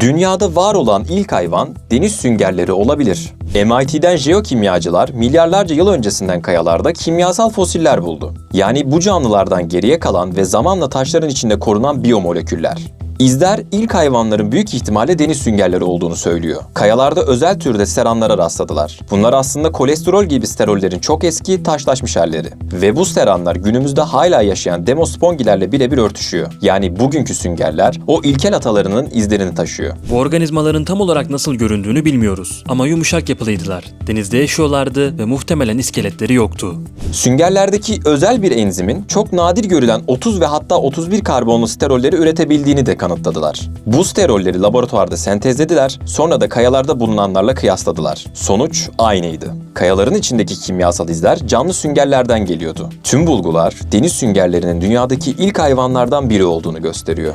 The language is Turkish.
Dünyada var olan ilk hayvan deniz süngerleri olabilir. MIT'den jeokimyacılar milyarlarca yıl öncesinden kayalarda kimyasal fosiller buldu. Yani bu canlılardan geriye kalan ve zamanla taşların içinde korunan biyomoleküller. İzler ilk hayvanların büyük ihtimalle deniz süngerleri olduğunu söylüyor. Kayalarda özel türde steranlara rastladılar. Bunlar aslında kolesterol gibi sterollerin çok eski, taşlaşmış halleri. Ve bu steranlar günümüzde hala yaşayan demospongilerle birebir örtüşüyor. Yani bugünkü süngerler o ilkel atalarının izlerini taşıyor. Bu organizmaların tam olarak nasıl göründüğünü bilmiyoruz ama yumuşak yapılıydılar. Denizde yaşıyorlardı ve muhtemelen iskeletleri yoktu. Süngerlerdeki özel bir enzimin çok nadir görülen 30 ve hatta 31 karbonlu sterolleri üretebildiğini de kanıtladılar. Bu sterolleri laboratuvarda sentezlediler, sonra da kayalarda bulunanlarla kıyasladılar. Sonuç aynıydı. Kayaların içindeki kimyasal izler canlı süngerlerden geliyordu. Tüm bulgular deniz süngerlerinin dünyadaki ilk hayvanlardan biri olduğunu gösteriyor.